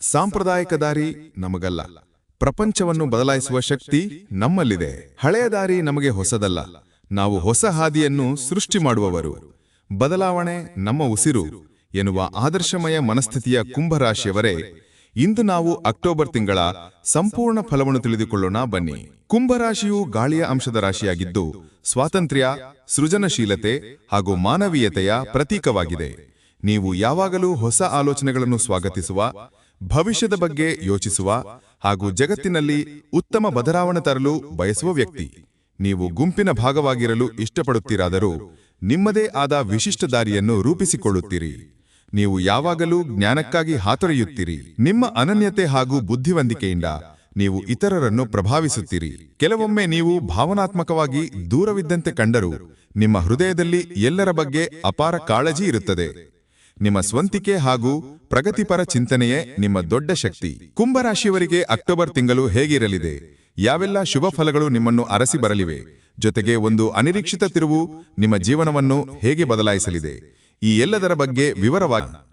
ಸಾಂಪ್ರದಾಯಿಕ ದಾರಿ ನಮಗಲ್ಲ. ಪ್ರಪಂಚವನ್ನು ಬದಲಾಯಿಸುವ ಶಕ್ತಿ ನಮ್ಮಲ್ಲಿದೆ. ಹಳೆಯ ದಾರಿ ನಮಗೆ ಹೊಸದಲ್ಲ. ನಾವು ಹೊಸ ಹಾದಿಯನ್ನು ಸೃಷ್ಟಿ ಮಾಡುವವರು. ಬದಲಾವಣೆ ನಮ್ಮ ಉಸಿರು ಎನ್ನುವ ಆದರ್ಶಮಯ ಮನಸ್ಥಿತಿಯ ಕುಂಭರಾಶಿಯವರೇ, ಇಂದು ನಾವು ಅಕ್ಟೋಬರ್ ತಿಂಗಳ ಸಂಪೂರ್ಣ ಫಲವನ್ನು ತಿಳಿದುಕೊಳ್ಳೋಣ ಬನ್ನಿ. ಕುಂಭರಾಶಿಯು ಗಾಳಿಯ ಅಂಶದ ರಾಶಿಯಾಗಿದ್ದು, ಸ್ವಾತಂತ್ರ್ಯ, ಸೃಜನಶೀಲತೆ ಹಾಗೂ ಮಾನವೀಯತೆಯ ಪ್ರತೀಕವಾಗಿದೆ. ನೀವು ಯಾವಾಗಲೂ ಹೊಸ ಆಲೋಚನೆಗಳನ್ನು ಸ್ವಾಗತಿಸುವ ಭವಿಷ್ಯದ ಬಗ್ಗೆ ಯೋಚಿಸುವ ಹಾಗೂ ಜಗತ್ತಿನಲ್ಲಿ ಉತ್ತಮ ಬದಲಾವಣೆ ತರಲು ಬಯಸುವ ವ್ಯಕ್ತಿ. ನೀವು ಗುಂಪಿನ ಭಾಗವಾಗಿರಲು ಇಷ್ಟಪಡುತ್ತೀರಾದರೂ ನಿಮ್ಮದೇ ಆದ ವಿಶಿಷ್ಟ ದಾರಿಯನ್ನು ರೂಪಿಸಿಕೊಳ್ಳುತ್ತೀರಿ. ನೀವು ಯಾವಾಗಲೂ ಜ್ಞಾನಕ್ಕಾಗಿ ಹಾತೊರೆಯುತ್ತೀರಿ. ನಿಮ್ಮ ಅನನ್ಯತೆ ಹಾಗೂ ಬುದ್ಧಿವಂತಿಕೆಯಿಂದ ನೀವು ಇತರರನ್ನು ಪ್ರಭಾವಿಸುತ್ತೀರಿ. ಕೆಲವೊಮ್ಮೆ ನೀವು ಭಾವನಾತ್ಮಕವಾಗಿ ದೂರವಿದ್ದಂತೆ ಕಂಡರೂ ನಿಮ್ಮ ಹೃದಯದಲ್ಲಿ ಎಲ್ಲರ ಬಗ್ಗೆ ಅಪಾರ ಕಾಳಜಿ ಇರುತ್ತದೆ. ನಿಮ್ಮ ಸ್ವಂತಿಕೆ ಹಾಗೂ ಪ್ರಗತಿಪರ ಚಿಂತನೆಯೇ ನಿಮ್ಮ ದೊಡ್ಡ ಶಕ್ತಿ. ಕುಂಭರಾಶಿಯವರಿಗೆ ಅಕ್ಟೋಬರ್ ತಿಂಗಳು ಹೇಗಿರಲಿದೆ? ಯಾವೆಲ್ಲ ಶುಭ ಫಲಗಳು ನಿಮ್ಮನ್ನು ಅರಸಿ ಬರಲಿವೆ? ಜೊತೆಗೆ ಒಂದು ಅನಿರೀಕ್ಷಿತ ತಿರುವು ನಿಮ್ಮ ಜೀವನವನ್ನು ಹೇಗೆ ಬದಲಾಯಿಸಲಿದೆ? ಈ ಎಲ್ಲದರ ಬಗ್ಗೆ ವಿವರವಾಗಿ.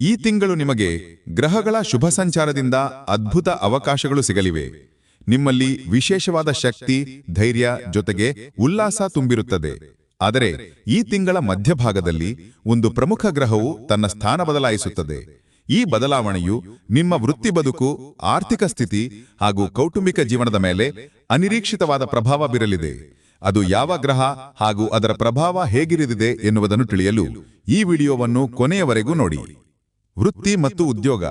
ಈ ತಿಂಗಳು ನಿಮಗೆ ಗ್ರಹಗಳ ಶುಭ ಸಂಚಾರದಿಂದ ಅದ್ಭುತ ಅವಕಾಶಗಳು ಸಿಗಲಿವೆ. ನಿಮ್ಮಲ್ಲಿ ವಿಶೇಷವಾದ ಶಕ್ತಿ, ಧೈರ್ಯ ಜೊತೆಗೆ ಉಲ್ಲಾಸ ತುಂಬಿರುತ್ತದೆ. ಆದರೆ ಈ ತಿಂಗಳ ಮಧ್ಯಭಾಗದಲ್ಲಿ ಒಂದು ಪ್ರಮುಖ ಗ್ರಹವು ತನ್ನ ಸ್ಥಾನ ಬದಲಾಯಿಸುತ್ತದೆ. ಈ ಬದಲಾವಣೆಯು ನಿಮ್ಮ ವೃತ್ತಿ ಬದುಕು, ಆರ್ಥಿಕ ಸ್ಥಿತಿ ಹಾಗೂ ಕೌಟುಂಬಿಕ ಜೀವನದ ಮೇಲೆ ಅನಿರೀಕ್ಷಿತವಾದ ಪ್ರಭಾವ ಬೀರಲಿದೆ. ಅದು ಯಾವ ಗ್ರಹ ಹಾಗೂ ಅದರ ಪ್ರಭಾವ ಹೇಗಿರಿದಿದೆ ಎನ್ನುವುದನ್ನು ತಿಳಿಯಲು ಈ ವಿಡಿಯೋವನ್ನು ಕೊನೆಯವರೆಗೂ ನೋಡಿ. ವೃತ್ತಿ ಮತ್ತು ಉದ್ಯೋಗ.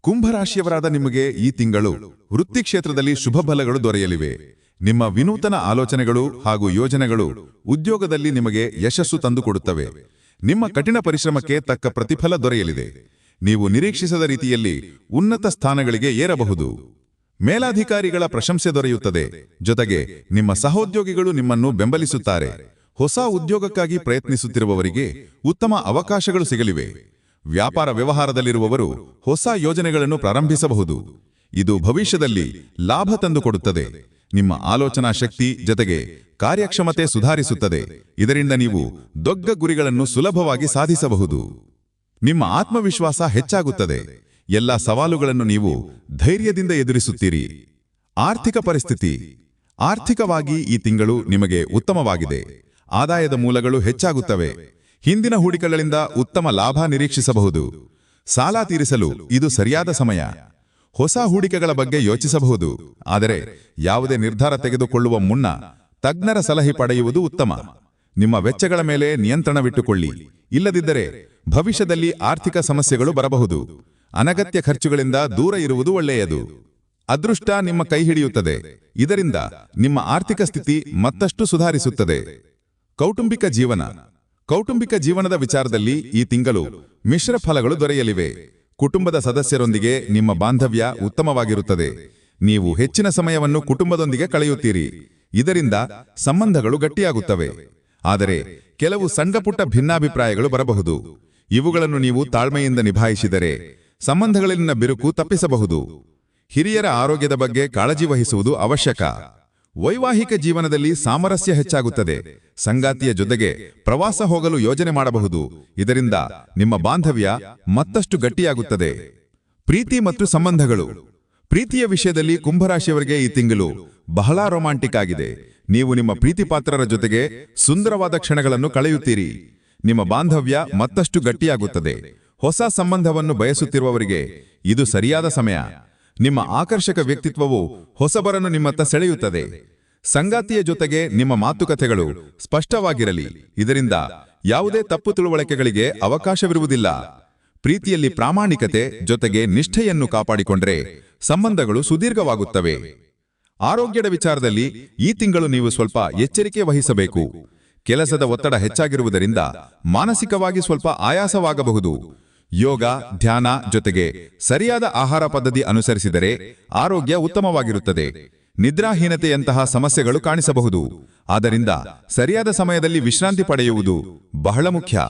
ಕುಂಭರಾಶಿಯವರಾದ ನಿಮಗೆ ಈ ತಿಂಗಳು ವೃತ್ತಿ ಕ್ಷೇತ್ರದಲ್ಲಿ ಶುಭ ಫಲಗಳು ದೊರೆಯಲಿವೆ. ನಿಮ್ಮ ವಿನೂತನ ಆಲೋಚನೆಗಳು ಹಾಗೂ ಯೋಜನೆಗಳು ಉದ್ಯೋಗದಲ್ಲಿ ನಿಮಗೆ ಯಶಸ್ಸು ತಂದುಕೊಡುತ್ತವೆ. ನಿಮ್ಮ ಕಠಿಣ ಪರಿಶ್ರಮಕ್ಕೆ ತಕ್ಕ ಪ್ರತಿಫಲ ದೊರೆಯಲಿದೆ. ನೀವು ನಿರೀಕ್ಷಿಸದ ರೀತಿಯಲ್ಲಿ ಉನ್ನತ ಸ್ಥಾನಗಳಿಗೆ ಏರಬಹುದು. ಮೇಲಾಧಿಕಾರಿಗಳ ಪ್ರಶಂಸೆ ದೊರೆಯುತ್ತದೆ. ಜೊತೆಗೆ ನಿಮ್ಮ ಸಹೋದ್ಯೋಗಿಗಳು ನಿಮ್ಮನ್ನು ಬೆಂಬಲಿಸುತ್ತಾರೆ. ಹೊಸ ಉದ್ಯೋಗಕ್ಕಾಗಿ ಪ್ರಯತ್ನಿಸುತ್ತಿರುವವರಿಗೆ ಉತ್ತಮ ಅವಕಾಶಗಳು ಸಿಗಲಿವೆ. ವ್ಯಾಪಾರ ವ್ಯವಹಾರದಲ್ಲಿರುವವರು ಹೊಸ ಯೋಜನೆಗಳನ್ನು ಪ್ರಾರಂಭಿಸಬಹುದು. ಇದು ಭವಿಷ್ಯದಲ್ಲಿ ಲಾಭ ತಂದುಕೊಡುತ್ತದೆ. ನಿಮ್ಮ ಆಲೋಚನಾ ಶಕ್ತಿ ಜೊತೆಗೆ ಕಾರ್ಯಕ್ಷಮತೆ ಸುಧಾರಿಸುತ್ತದೆ. ಇದರಿಂದ ನೀವು ದೊಡ್ಡ ಗುರಿಗಳನ್ನು ಸುಲಭವಾಗಿ ಸಾಧಿಸಬಹುದು. ನಿಮ್ಮ ಆತ್ಮವಿಶ್ವಾಸ ಹೆಚ್ಚಾಗುತ್ತದೆ. ಎಲ್ಲ ಸವಾಲುಗಳನ್ನು ನೀವು ಧೈರ್ಯದಿಂದ ಎದುರಿಸುತ್ತೀರಿ. ಆರ್ಥಿಕ ಪರಿಸ್ಥಿತಿ. ಆರ್ಥಿಕವಾಗಿ ಈ ತಿಂಗಳು ನಿಮಗೆ ಉತ್ತಮವಾಗಿದೆ. ಆದಾಯದ ಮೂಲಗಳು ಹೆಚ್ಚಾಗುತ್ತವೆ. ಹಿಂದಿನ ಹೂಡಿಕೆಗಳಿಂದ ಉತ್ತಮ ಲಾಭ ನಿರೀಕ್ಷಿಸಬಹುದು. ಸಾಲ ತೀರಿಸಲು ಇದು ಸರಿಯಾದ ಸಮಯ. ಹೊಸ ಹೂಡಿಕೆಗಳ ಬಗ್ಗೆ ಯೋಚಿಸಬಹುದು. ಆದರೆ ಯಾವುದೇ ನಿರ್ಧಾರ ತೆಗೆದುಕೊಳ್ಳುವ ಮುನ್ನ ತಜ್ಞರ ಸಲಹೆ ಪಡೆಯುವುದು ಉತ್ತಮ. ನಿಮ್ಮ ವೆಚ್ಚಗಳ ಮೇಲೆ ನಿಯಂತ್ರಣವಿಟ್ಟುಕೊಳ್ಳಿ. ಇಲ್ಲದಿದ್ದರೆ ಭವಿಷ್ಯದಲ್ಲಿ ಆರ್ಥಿಕ ಸಮಸ್ಯೆಗಳು ಬರಬಹುದು. ಅನಗತ್ಯ ಖರ್ಚುಗಳಿಂದ ದೂರ ಇರುವುದು ಒಳ್ಳೆಯದು. ಅದೃಷ್ಟ ನಿಮ್ಮ ಕೈ ಹಿಡಿಯುತ್ತದೆ. ಇದರಿಂದ ನಿಮ್ಮ ಆರ್ಥಿಕ ಸ್ಥಿತಿ ಮತ್ತಷ್ಟು ಸುಧಾರಿಸುತ್ತದೆ. ಕೌಟುಂಬಿಕ ಜೀವನ. ಕೌಟುಂಬಿಕ ಜೀವನದ ವಿಚಾರದಲ್ಲಿ ಈ ತಿಂಗಳು ಮಿಶ್ರ ಫಲಗಳು ದೊರೆಯಲಿವೆ. ಕುಟುಂಬದ ಸದಸ್ಯರೊಂದಿಗೆ ನಿಮ್ಮ ಬಾಂಧವ್ಯ ಉತ್ತಮವಾಗಿರುತ್ತದೆ. ನೀವು ಹೆಚ್ಚಿನ ಸಮಯವನ್ನು ಕುಟುಂಬದೊಂದಿಗೆ ಕಳೆಯುತ್ತೀರಿ. ಇದರಿಂದ ಸಂಬಂಧಗಳು ಗಟ್ಟಿಯಾಗುತ್ತವೆ. ಆದರೆ ಕೆಲವು ಸಣ್ಣಪುಟ್ಟ ಭಿನ್ನಾಭಿಪ್ರಾಯಗಳು ಬರಬಹುದು. ಇವುಗಳನ್ನು ನೀವು ತಾಳ್ಮೆಯಿಂದ ನಿಭಾಯಿಸಿದರೆ ಸಂಬಂಧಗಳಲ್ಲಿನ ಬಿರುಕು ತಪ್ಪಿಸಬಹುದು. ಹಿರಿಯರ ಆರೋಗ್ಯದ ಬಗ್ಗೆ ಕಾಳಜಿ ವಹಿಸುವುದು ಅವಶ್ಯಕ. ವೈವಾಹಿಕ ಜೀವನದಲ್ಲಿ ಸಾಮರಸ್ಯ ಹೆಚ್ಚಾಗುತ್ತದೆ. ಸಂಗಾತಿಯ ಜೊತೆಗೆ ಪ್ರವಾಸ ಹೋಗಲು ಯೋಜನೆ ಮಾಡಬಹುದು. ಇದರಿಂದ ನಿಮ್ಮ ಬಾಂಧವ್ಯ ಮತ್ತಷ್ಟು ಗಟ್ಟಿಯಾಗುತ್ತದೆ. ಪ್ರೀತಿ ಮತ್ತು ಸಂಬಂಧಗಳು. ಪ್ರೀತಿಯ ವಿಷಯದಲ್ಲಿ ಕುಂಭರಾಶಿಯವರಿಗೆ ಈ ತಿಂಗಳು ಬಹಳ ರೊಮ್ಯಾಂಟಿಕ್ ಆಗಿದೆ. ನೀವು ನಿಮ್ಮ ಪ್ರೀತಿಪಾತ್ರರ ಜೊತೆಗೆ ಸುಂದರವಾದ ಕ್ಷಣಗಳನ್ನು ಕಳೆಯುತ್ತೀರಿ. ನಿಮ್ಮ ಬಾಂಧವ್ಯ ಮತ್ತಷ್ಟು ಗಟ್ಟಿಯಾಗುತ್ತದೆ. ಹೊಸ ಸಂಬಂಧವನ್ನು ಬಯಸುತ್ತಿರುವವರಿಗೆ ಇದು ಸರಿಯಾದ ಸಮಯ. ನಿಮ್ಮ ಆಕರ್ಷಕ ವ್ಯಕ್ತಿತ್ವವು ಹೊಸಬರನ್ನು ನಿಮ್ಮತ್ತ ಸೆಳೆಯುತ್ತದೆ. ಸಂಗಾತಿಯ ಜೊತೆಗೆ ನಿಮ್ಮ ಮಾತುಕತೆಗಳು ಸ್ಪಷ್ಟವಾಗಿರಲಿ. ಇದರಿಂದ ಯಾವುದೇ ತಪ್ಪು ತಿಳುವಳಿಕೆಗಳಿಗೆ ಅವಕಾಶವಿರುವುದಿಲ್ಲ. ಪ್ರೀತಿಯಲ್ಲಿ ಪ್ರಾಮಾಣಿಕತೆ ಜೊತೆಗೆ ನಿಷ್ಠೆಯನ್ನು ಕಾಪಾಡಿಕೊಂಡ್ರೆ ಸಂಬಂಧಗಳು ಸುದೀರ್ಘವಾಗುತ್ತವೆ. ಆರೋಗ್ಯದ ವಿಚಾರದಲ್ಲಿ ಈ ತಿಂಗಳು ನೀವು ಸ್ವಲ್ಪ ಎಚ್ಚರಿಕೆ ವಹಿಸಬೇಕು. ಕೆಲಸದ ಒತ್ತಡ ಹೆಚ್ಚಾಗಿರುವುದರಿಂದ ಮಾನಸಿಕವಾಗಿ ಸ್ವಲ್ಪ ಆಯಾಸವಾಗಬಹುದು. ಯೋಗ, ಧ್ಯಾನ ಜೊತೆಗೆ ಸರಿಯಾದ ಆಹಾರ ಪದ್ಧತಿ ಅನುಸರಿಸಿದರೆ ಆರೋಗ್ಯ ಉತ್ತಮವಾಗಿರುತ್ತದೆ. ನಿದ್ರಾಹೀನತೆಯಂತಹ ಸಮಸ್ಯೆಗಳು ಕಾಣಿಸಬಹುದು. ಆದ್ದರಿಂದ ಸರಿಯಾದ ಸಮಯದಲ್ಲಿ ವಿಶ್ರಾಂತಿ ಪಡೆಯುವುದು ಬಹಳ ಮುಖ್ಯ.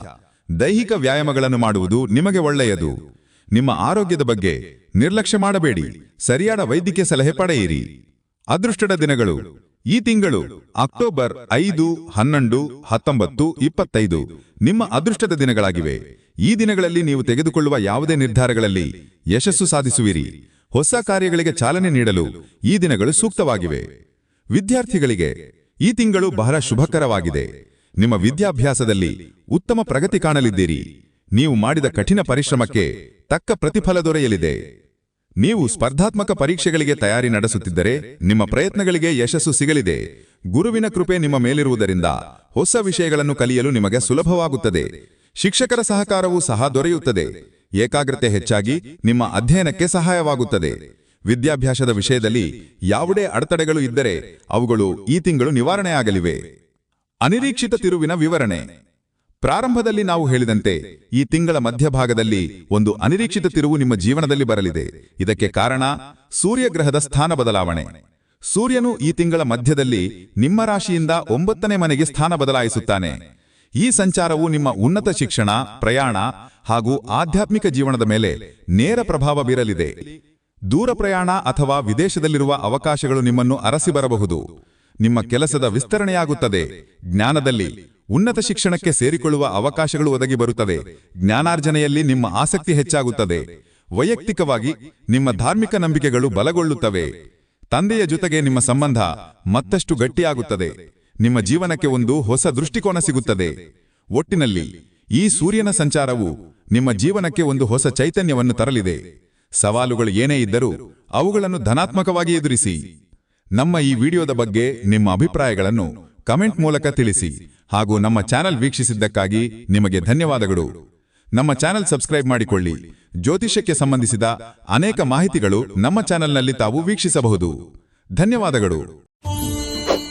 ದೈಹಿಕ ವ್ಯಾಯಾಮಗಳನ್ನು ಮಾಡುವುದು ನಿಮಗೆ ಒಳ್ಳೆಯದು. ನಿಮ್ಮ ಆರೋಗ್ಯದ ಬಗ್ಗೆ ನಿರ್ಲಕ್ಷ್ಯ ಮಾಡಬೇಡಿ. ಸರಿಯಾದ ವೈದ್ಯಕೀಯ ಸಲಹೆ ಪಡೆಯಿರಿ. ಅದೃಷ್ಟದ ದಿನಗಳು. ಈ ತಿಂಗಳು ಅಕ್ಟೋಬರ್ ಐದು, ಹನ್ನೊಂದು, ಹತ್ತೊಂಬತ್ತು, ಇಪ್ಪತ್ತೈದು ನಿಮ್ಮ ಅದೃಷ್ಟದ ದಿನಗಳಾಗಿವೆ. ಈ ದಿನಗಳಲ್ಲಿ ನೀವು ತೆಗೆದುಕೊಳ್ಳುವ ಯಾವುದೇ ನಿರ್ಧಾರಗಳಲ್ಲಿ ಯಶಸ್ಸು ಸಾಧಿಸುವಿರಿ. ಹೊಸ ಕಾರ್ಯಗಳಿಗೆ ಚಾಲನೆ ನೀಡಲು ಈ ದಿನಗಳು ಸೂಕ್ತವಾಗಿವೆ. ವಿದ್ಯಾರ್ಥಿಗಳಿಗೆ ಈ ತಿಂಗಳು ಬಹಳ ಶುಭಕರವಾಗಿದೆ. ನಿಮ್ಮ ವಿದ್ಯಾಭ್ಯಾಸದಲ್ಲಿ ಉತ್ತಮ ಪ್ರಗತಿ ಕಾಣಲಿದ್ದೀರಿ. ನೀವು ಮಾಡಿದ ಕಠಿಣ ಪರಿಶ್ರಮಕ್ಕೆ ತಕ್ಕ ಪ್ರತಿಫಲ ದೊರೆಯಲಿದೆ. ನೀವು ಸ್ಪರ್ಧಾತ್ಮಕ ಪರೀಕ್ಷೆಗಳಿಗೆ ತಯಾರಿ ನಡೆಸುತ್ತಿದ್ದರೆ ನಿಮ್ಮ ಪ್ರಯತ್ನಗಳಿಗೆ ಯಶಸ್ಸು ಸಿಗಲಿದೆ. ಗುರುವಿನ ಕೃಪೆ ನಿಮ್ಮ ಮೇಲಿರುವುದರಿಂದ ಹೊಸ ವಿಷಯಗಳನ್ನು ಕಲಿಯಲು ನಿಮಗೆ ಸುಲಭವಾಗುತ್ತದೆ. ಶಿಕ್ಷಕರ ಸಹಕಾರವೂ ಸಹ ದೊರೆಯುತ್ತದೆ. ಏಕಾಗ್ರತೆ ಹೆಚ್ಚಾಗಿ ನಿಮ್ಮ ಅಧ್ಯಯನಕ್ಕೆ ಸಹಾಯವಾಗುತ್ತದೆ. ವಿದ್ಯಾಭ್ಯಾಸದ ವಿಷಯದಲ್ಲಿ ಯಾವುದೇ ಅಡೆತಡೆಗಳು ಇದ್ದರೆ ಅವುಗಳು ಈ ತಿಂಗಳು ನಿವಾರಣೆಯಾಗಲಿವೆ. ಅನಿರೀಕ್ಷಿತ ತಿರುವಿನ ವಿವರಣೆ. ಪ್ರಾರಂಭದಲ್ಲಿ ನಾವು ಹೇಳಿದಂತೆ ಈ ತಿಂಗಳ ಮಧ್ಯಭಾಗದಲ್ಲಿ ಒಂದು ಅನಿರೀಕ್ಷಿತ ತಿರುವು ನಿಮ್ಮ ಜೀವನದಲ್ಲಿ ಬರಲಿದೆ. ಇದಕ್ಕೆ ಕಾರಣ ಸೂರ್ಯಗ್ರಹದ ಸ್ಥಾನ ಬದಲಾವಣೆ. ಸೂರ್ಯನು ಈ ತಿಂಗಳ ಮಧ್ಯದಲ್ಲಿ ನಿಮ್ಮ ರಾಶಿಯಿಂದ ಒಂಬತ್ತನೇ ಮನೆಗೆ ಸ್ಥಾನ ಬದಲಾಯಿಸುತ್ತಾನೆ. ಈ ಸಂಚಾರವು ನಿಮ್ಮ ಉನ್ನತ ಶಿಕ್ಷಣ, ಪ್ರಯಾಣ ಹಾಗೂ ಆಧ್ಯಾತ್ಮಿಕ ಜೀವನದ ಮೇಲೆ ನೇರ ಪ್ರಭಾವ ಬೀರಲಿದೆ. ದೂರ ಪ್ರಯಾಣ ಅಥವಾ ವಿದೇಶದಲ್ಲಿರುವ ಅವಕಾಶಗಳು ನಿಮ್ಮನ್ನು ಅರಸಿ ಬರಬಹುದು. ನಿಮ್ಮ ಕೆಲಸದ ವಿಸ್ತರಣೆಯಾಗುತ್ತದೆ. ಜ್ಞಾನದಲ್ಲಿ ಉನ್ನತ ಶಿಕ್ಷಣಕ್ಕೆ ಸೇರಿಕೊಳ್ಳುವ ಅವಕಾಶಗಳು ಒದಗಿ ಬರುತ್ತದೆ. ಜ್ಞಾನಾರ್ಜನೆಯಲ್ಲಿ ನಿಮ್ಮ ಆಸಕ್ತಿ ಹೆಚ್ಚಾಗುತ್ತದೆ. ವೈಯಕ್ತಿಕವಾಗಿ ನಿಮ್ಮ ಧಾರ್ಮಿಕ ನಂಬಿಕೆಗಳು ಬಲಗೊಳ್ಳುತ್ತವೆ. ತಂದೆಯ ಜೊತೆಗೆ ನಿಮ್ಮ ಸಂಬಂಧ ಮತ್ತಷ್ಟು ಗಟ್ಟಿಯಾಗುತ್ತದೆ. ನಿಮ್ಮ ಜೀವನಕ್ಕೆ ಒಂದು ಹೊಸ ದೃಷ್ಟಿಕೋನ ಸಿಗುತ್ತದೆ. ಒಟ್ಟಿನಲ್ಲಿ ಈ ಸೂರ್ಯನ ಸಂಚಾರವು ನಿಮ್ಮ ಜೀವನಕ್ಕೆ ಒಂದು ಹೊಸ ಚೈತನ್ಯವನ್ನು ತರಲಿದೆ. ಸವಾಲುಗಳು ಏನೇ ಇದ್ದರೂ ಅವುಗಳನ್ನು ಧನಾತ್ಮಕವಾಗಿ ಎದುರಿಸಿ. ನಮ್ಮ ಈ ವಿಡಿಯೋದ ಬಗ್ಗೆ ನಿಮ್ಮ ಅಭಿಪ್ರಾಯಗಳನ್ನು ಕಮೆಂಟ್ ಮೂಲಕ ತಿಳಿಸಿ ಹಾಗೂ ನಮ್ಮ ಚಾನೆಲ್ ವೀಕ್ಷಿಸಿದ್ದಕ್ಕಾಗಿ ನಿಮಗೆ ಧನ್ಯವಾದಗಳು. ನಮ್ಮ ಚಾನೆಲ್ ಸಬ್ಸ್ಕ್ರೈಬ್ ಮಾಡಿಕೊಳ್ಳಿ. ಜ್ಯೋತಿಷ್ಯಕ್ಕೆ ಸಂಬಂಧಿಸಿದ ಅನೇಕ ಮಾಹಿತಿಗಳು ನಮ್ಮ ಚಾನೆಲ್ನಲ್ಲಿ ತಾವು ವೀಕ್ಷಿಸಬಹುದು. ಧನ್ಯವಾದಗಳು.